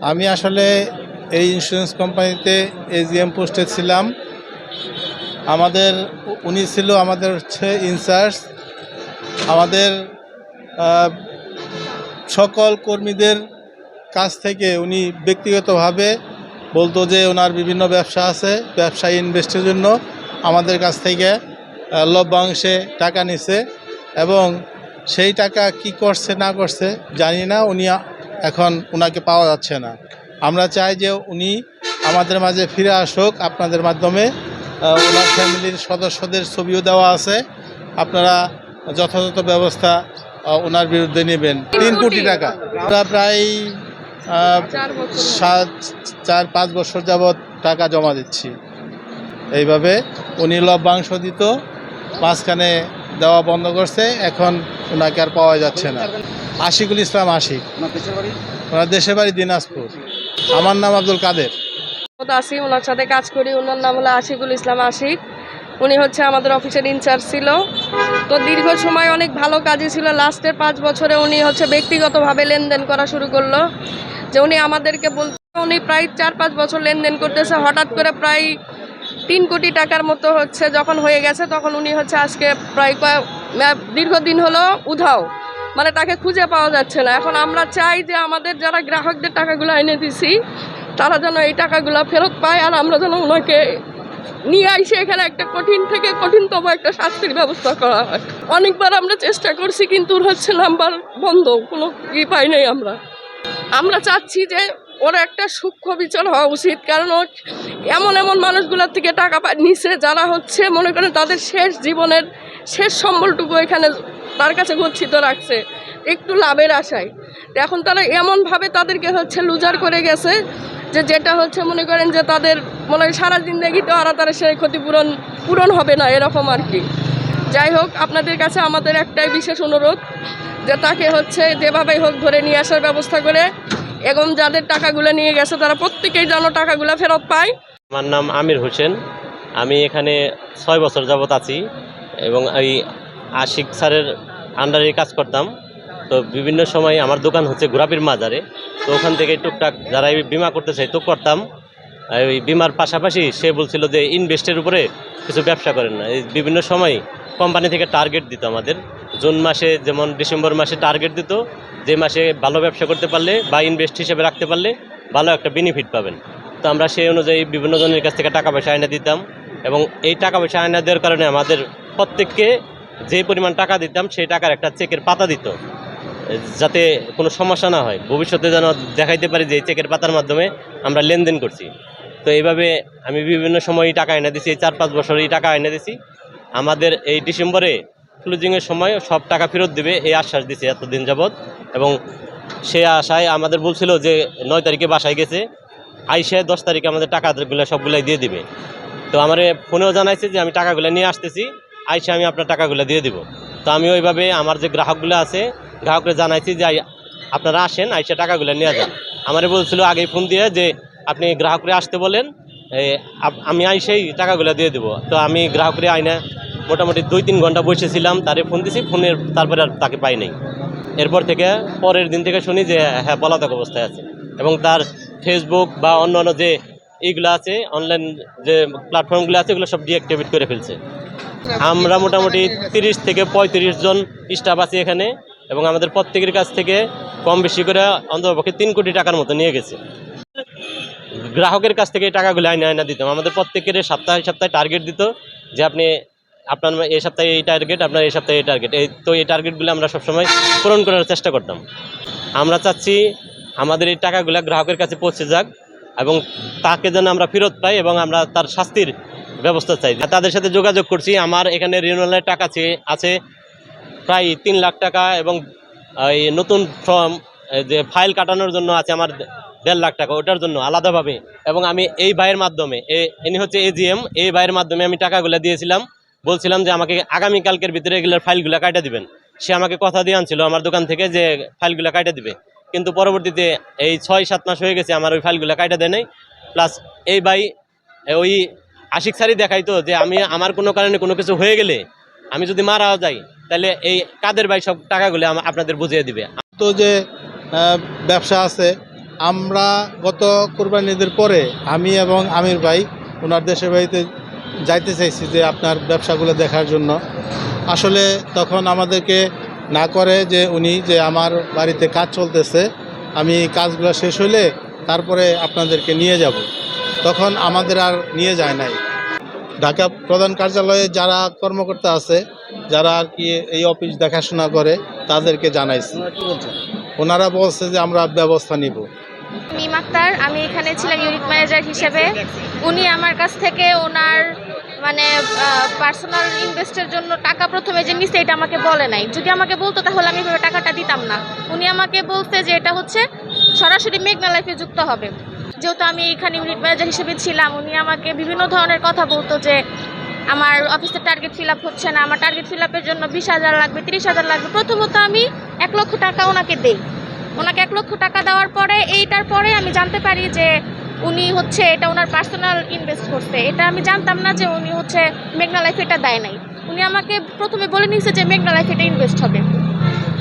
আমি আসলে এই ইন্স্যুরেন্স কোম্পানিতে এজিএম পোস্টে ছিলাম। আমাদের, উনি ছিল আমাদের হচ্ছে ইনচার্জ আমাদের সকল কর্মীদের কাছ থেকে উনি ব্যক্তিগতভাবে বলতো যে ওনার বিভিন্ন ব্যবসা আছে ব্যবসা ইনভেস্টের জন্য আমাদের কাছ থেকে লভ্যাংশে টাকা নিছে এবং সেই টাকা কি করছে না করছে জানি না। উনি এখন ওনাকে পাওয়া যাচ্ছে না। আমরা চাই যে উনি আমাদের মাঝে ফিরে আসুক আপনাদের মাধ্যমে ওনার ফ্যামিলির সদস্যদের ছবিও দেওয়া আছে। আপনারা যথাযথ ব্যবস্থা ওনার বিরুদ্ধে নেবেন। তিন কোটি টাকা। আমরা প্রায় সাত চার পাঁচ বছর যাবৎ টাকা জমা দিচ্ছি। এইভাবে উনি লভ্যাংশ দিত মাঝখানে দেওয়া বন্ধ করছে এখন ওনাকে আর পাওয়া যাচ্ছে না। আশিকুল ইসলাম আশিক। ওনার দেশের বাড়ি? দিনাজপুর। আমার নাম আব্দুল কাদের। আসিম ওনার সাথে কাজ করি। ওনার নাম হলো আশিকুল ইসলাম আশিক। উনি হচ্ছে আমাদের অফিসের ইনচার্জ ছিল। তো দীর্ঘ সময় অনেক ভালো কাজই ছিল। লাস্টের পাঁচ বছরে উনি হচ্ছে ব্যক্তিগতভাবে লেনদেন করা শুরু করল। যে উনি আমাদেরকে বলতে উনি প্রায় চার পাঁচ বছর লেনদেন করতেছে। হঠাৎ করে প্রায় তিন কোটি টাকার মতো হচ্ছে যখন হয়ে গেছে, তখন উনি হচ্ছে আজকে প্রায় কয়েক দীর্ঘদিন হলো উধাও। মানে তাকে খুঁজে পাওয়া যাচ্ছে না। এখন আমরা চাই যে আমাদের যারা গ্রাহকদের টাকাগুলো এনে দিছি, তারা যেন এই টাকাগুলো ফেরত পায় আর আমরা যেন ওনাকে নিয়ে আইসে এখানে একটা কঠিন থেকে কঠিনতম একটা শাস্তির ব্যবস্থা করা হয়। অনেকবার আমরা চেষ্টা করছি, কিন্তু হচ্ছে নাম্বার বন্ধ, কোনো ই পাই নাই আমরা। আমরা চাচ্ছি যে ওর একটা সূক্ষ্ম বিচার হওয়া উচিত, কারণ ও এমন এমন মানুষগুলোর থেকে টাকা নিছে যারা হচ্ছে মনে করেন তাদের শেষ জীবনের শেষ সম্বলটুকু এখানে তার কাছে গচ্ছিত রাখছে, একটু লাভের আশায়। এখন তারা এমনভাবে তাদেরকে হচ্ছে লুজার করে গেছে যে যেটা হচ্ছে মনে করেন যে তাদের মনে হয় সারা জিন্দগিতে আর তারা সেই ক্ষতিপূরণ পূরণ হবে না, এরকম আর কি। যাই হোক, আপনাদের কাছে আমাদের একটাই বিশেষ অনুরোধ যে তাকে হচ্ছে যেভাবেই হোক ধরে নিয়ে আসার ব্যবস্থা করে এবং যাদের টাকাগুলো নিয়ে গেছে, তারা প্রত্যেকেই যেন টাকাগুলো ফেরত পায়। আমার নাম আমির হোসেন। আমি এখানে ছয় বছর যাবত আছি এবং এই আশিক স্যারের আন্ডারে কাজ করতাম। তো বিভিন্ন সময় আমার দোকান হচ্ছে গোলাপির মাজারে। তো ওখান থেকে টুকটাক যারা এই বিমা করতে চাই তো করতাম। ওই বিমার পাশাপাশি সে বলছিল যে ইনভেস্টের উপরে কিছু ব্যবসা করেন না। এই বিভিন্ন সময় কোম্পানি থেকে টার্গেট দিত আমাদের। জুন মাসে যেমন ডিসেম্বর মাসে টার্গেট দিত, যে মাসে ভালো ব্যবসা করতে পারলে বা ইনভেস্ট হিসেবে রাখতে পারলে ভালো একটা বেনিফিট পাবেন। তো আমরা সেই অনুযায়ী বিভিন্ন জনের কাছ থেকে টাকা পয়সা আয়না দিতাম এবং এই টাকা পয়সা আয়না দেওয়ার কারণে আমাদের প্রত্যেককে যে পরিমাণ টাকা দিতাম সেই টাকার একটা চেকের পাতা দিত। যাতে কোনো সমস্যা না হয়। ভবিষ্যতে যেন দেখাইতে পারি যে চেকের পাতার মাধ্যমে আমরা লেনদেন করছি। তো এইভাবে আমি বিভিন্ন সময় টাকা এনে দিছি চার পাঁচ বছর এই টাকা এনে দিছি। আমাদের এই ডিসেম্বরে ক্লোজিংয়ের সময় সব টাকা ফেরত দেবে, এই আশ্বাস দিছে এতদিন যাবৎ। এবং সে আশায় আমাদের বলছিল যে নয় তারিখে বাসায় গেছে, আইসে দশ তারিখে আমাদের টাকাগুলো সবগুলাই দিয়ে দিবে। তো আমার ফোনেও জানাইছে যে আমি টাকাগুলো নিয়ে আসতেছি, আইসে আমি আপনার টাকাগুলো দিয়ে দিব। তো আমি ওইভাবে আমার যে গ্রাহকগুলো আছে, গ্রাহকরা জানাইছি যে আপনারা আসেন, আইসে টাকাগুলো নিয়ে যান। আমারে বলছিল আগেই ফোন দিয়ে যে আপনি গ্রাহকরে আসতে বলেন আমি আইসেই টাকাগুলো দিয়ে দেবো। তো আমি গ্রাহকরে আইনা মোটামুটি দুই তিন ঘণ্টা বসেছিলাম, তারে ফোন দিছি, ফোনের তারপরে আর তাকে পাই নাই। এরপর থেকে পরের দিন থেকে শুনি যে হ্যাঁ পলাতক অবস্থায় আছে। এবং তার ফেসবুক বা অন্য অন্য যে এইগুলো আছে অনলাইন যে প্ল্যাটফর্মগুলো আছে, এগুলো সব ডিঅ্যাক্টিভেট করে ফেলছে। আমরা মোটামুটি তিরিশ থেকে পঁয়ত্রিশ জন স্টাফ আছি এখানে, এবং আমাদের প্রত্যেকের কাছ থেকে কম বেশি করে অন্ততপক্ষে তিন কোটি টাকার মতো নিয়ে গেছে। গ্রাহকের কাছ থেকে এই টাকাগুলো আইনা আইনা দিতাম। আমাদের প্রত্যেকের সপ্তাহে সপ্তাহে টার্গেট দিত যে আপনি আপনার এই সপ্তাহে এই টার্গেট আপনার এই সপ্তাহে এই টার্গেট এই তো এই টার্গেটগুলো আমরা সবসময় পূরণ করার চেষ্টা করতাম। আমরা চাচ্ছি আমাদের এই টাকাগুলো গ্রাহকের কাছে পৌঁছে যাক এবং তাকে যেন আমরা ফেরত পাই এবং আমরা তার শাস্তির ব্যবস্থা চাই। তাদের সাথে যোগাযোগ করছি। আমার এখানে রিনুয়ালের টাকা আছে প্রায় তিন লাখ টাকা এবং এই নতুন ফর্ম যে ফাইল কাটানোর জন্য আছে আমার দেড় লাখ টাকা, ওটার জন্য আলাদাভাবে। এবং আমি এই ভাইয়ের মাধ্যমে ইনি হচ্ছে এজিএম এই ভাইয়ের মাধ্যমে আমি টাকাগুলো দিয়েছিলাম। বলছিলাম যে আমাকে আগামীকালকের ভিতরে এগুলোর ফাইলগুলো কাটা দিবেন। সে আমাকে কথা দিয়ে আনছিল আমার দোকান থেকে যে ফাইলগুলো কাটা দিবে। কিন্তু পরবর্তীতে এই ছয়, সাত মাস হয়ে গেছে আমার ওই ফাইলগুলো কাটা দেয় নাই। প্লাস এই ভাই ওই আশিক স্যারই দেখাইতো যে আমি, আমার কোনো কারণে কোনো কিছু হয়ে গেলে আমি যদি মারা যাই, তাহলে এই কাদের ভাই সব টাকাগুলো আপনাদের বুঝিয়ে দিবে। তো যে ব্যবসা আছে আমরা গত কোরবানি ঈদের পরে আমি এবং আমির ভাই ওনার দেশের বাড়িতে যাইতে চাইছি যে আপনার ব্যবসাগুলো দেখার জন্য। আসলে তখন আমাদেরকে না করে যে উনি যে আমার বাড়িতে কাজ চলতেছে আমি কাজগুলো শেষ হলে তারপরে আপনাদেরকে নিয়ে যাব। তখন আমাদের আর নিয়ে যায় নাই। ঢাকা প্রধান কার্যালয়ে যারা কর্মকর্তা আছে যারা আর কি এই অফিস দেখাশোনা করে তাদেরকে জানাইছি। ওনারা বলছে যে আমরা ব্যবস্থা নিব। মিম আক্তার, আমি এখানে ছিলাম ইউনিট ম্যানেজার হিসেবে। উনি আমার কাছ থেকে ওনার মানে পার্সোনাল ইনভেস্টের জন্য টাকা প্রথমে যে নিছে, এটা আমাকে বলে নাই। যদি আমাকে বলতো, তাহলে আমি এভাবে টাকাটা দিতাম না। উনি আমাকে বলছে যে এটা হচ্ছে সরাসরি মেঘনা লাইফে যুক্ত হবে। যেহেতু আমি এখানে ইউনিট ম্যানেজার হিসেবে ছিলাম, উনি আমাকে বিভিন্ন ধরনের কথা বলতো যে আমার অফিসের টার্গেট ফিল আপ হচ্ছে না, আমার টার্গেট ফিল আপের জন্য বিশ হাজার লাগবে, তিরিশ হাজার লাগবে। প্রথমত আমি এক লক্ষ টাকা ওনাকে দেই। ওনাকে এক লক্ষ টাকা দেওয়ার পরে, এইটার পরে আমি জানতে পারি যে উনি হচ্ছে এটা ওনার পার্সোনাল ইনভেস্ট করতে এটা আমি জানতাম না যে উনি হচ্ছে মেঘনা লাইফ এটা দেয় নাই। উনি আমাকে প্রথমে বলে নিয়েছে যে মেঘনা লাইফ এটা ইনভেস্ট হবে।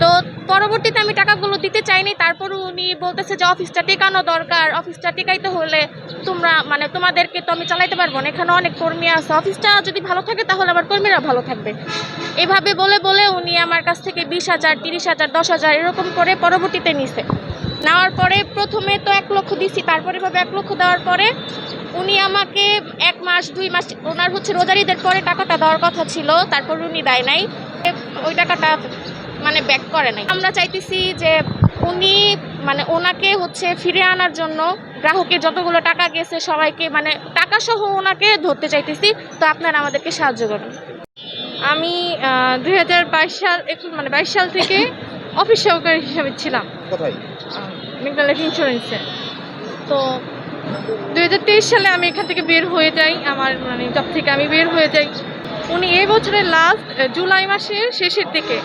তো পরবর্তীতে আমি টাকাগুলো দিতে চাইনি, তারপরও উনি বলতেছে যে অফিসটা টেকানো দরকার, অফিসটা টেকাইতে হলে তোমরা মানে তোমাদেরকে তো আমি চালাইতে পারব না, এখানে অনেক কর্মী আছে, অফিসটা যদি ভালো থাকে তাহলে আমার কর্মীরা ভালো থাকবে। এভাবে বলে বলে উনি আমার কাছ থেকে বিশ হাজার, তিরিশ হাজার, দশ হাজার এরকম করে পরবর্তীতে নিছে। নেওয়ার পরে প্রথমে তো এক লক্ষ দিছি, তারপরে ভাবে এক লক্ষ দেওয়ার পরে উনি আমাকে এক মাস, দুই মাস, ওনার হচ্ছে রোজারিদের পরে টাকাটা দেওয়ার কথা ছিল, তারপর উনি দেয় নাই। ওই টাকাটা মানে ব্যাক করে নাই। আমরা চাইতেছি যে উনি মানে ওনাকে হচ্ছে ফিরে আনার জন্য গ্রাহকের যতগুলো টাকা গেছে সবাইকে মানে টাকা সহ ওনাকে ধরতে চাইতেছি তো আপনারা আমাদেরকে সাহায্য করুন। আমি দুই হাজার বাইশ সাল মানে বাইশ সাল থেকে অফিস সহকারী হিসাবে ছিলাম। মেঘনা লাইফ ইন্স্যুরেন্সে তো দুই হাজার তেইশ সালে আমি এখান থেকে বের হয়ে যাই আমার মানে জব থেকে আমি বের হয়ে যাই। উনি এই বছরের লাস্ট জুলাই মাসের শেষের দিকে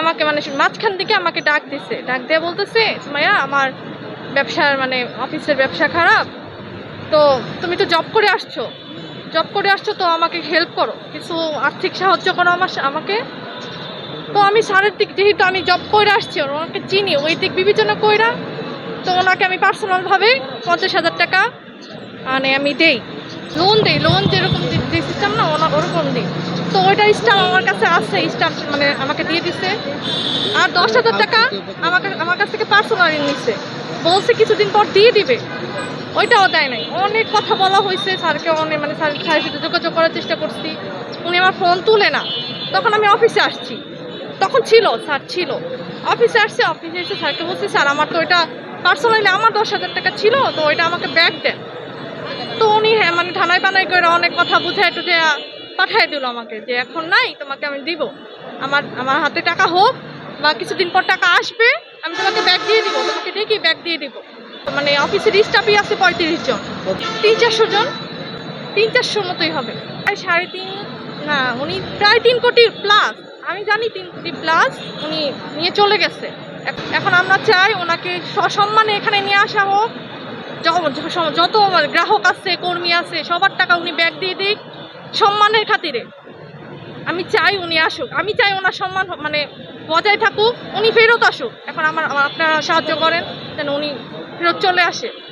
আমাকে মানে মাঝখান থেকে আমাকে ডাক দিছে। ডাক দিয়ে বলতেছে মায়া আমার ব্যবসার মানে অফিসের ব্যবসা খারাপ। তো তুমি তো জব করে আসছো। জব করে আসছো তো আমাকে হেল্প করো। কিছু আর্থিক সাহায্য করো আমার আমাকে। তো আমি সারের দিক, যেহেতু আমি জব করে আসছি ওনাকে চিনি, ওই দিক বিবেচনা কইরা তো ওনাকে আমি পার্সোনালভাবে পঞ্চাশ হাজার টাকা মানে আমি দেই। লোন দেই লোন যেরকম যে- সিস্টেম না ওনা ওরকম দিই। তো ওইটা স্টাম্প আমার কাছে আছে স্টাম্প মানে আমাকে দিয়ে দিছে। আর দশ হাজার টাকা আমাকে আমার কাছ থেকে পার্সোনালি নিচ্ছে বলছে কিছুদিন পর দিয়ে দিবে। ওইটাও দেয় নাই। অনেক কথা বলা হয়েছে স্যারকে অনেক মানে স্যার স্যারের সাথে যোগাযোগ করার চেষ্টা করছি। উনি আমার ফোন তুলে না। তখন আমি অফিসে আসছি। তখন ছিল স্যার ছিল। অফিসে আসছে অফিসে এসে স্যারকে বলছি স্যার আমার তো এটা পার্সোনালি আমার দশ হাজার টাকা ছিল তো ওইটা আমাকে ব্যাক দেন। তো উনি হ্যাঁ মানে ঠানায় পানায় করে অনেক কথা বুঝায় টুঝে পাঠাই দিল আমাকে যে এখন নাই, তোমাকে আমি দিব। আমার আমার হাতে টাকা হোক বা কিছুদিন পর টাকা আসবে, আমি তোমাকে ব্যাগ দিয়ে দিব, তোমাকে দেখি ব্যাগ দিয়ে দিব। মানে অফিসের স্টাফই আছে পঁয়ত্রিশ জন, তিন চারশো জন, তিন চারশোর মতোই হবে। প্রায় সাড়ে তিন, না, উনি প্রায় তিন কোটি প্লাস আমি জানি তিন কোটি প্লাস উনি নিয়ে চলে গেছে। এখন আমরা চাই ওনাকে সসম্মানে এখানে নিয়ে আসা হোক য- আমার যত গ্রাহক আছে, কর্মী আছে, সবার টাকা উনি ব্যাগ দিয়ে দিক সম্মানের খাতিরে। আমি চাই উনি আসুক। আমি চাই ওনার সম্মান মানে বজায় থাকুক, উনি ফেরত আসুক। এখন আমার- আপনারা সাহায্য করেন যেন উনি ফেরত চলে আসে।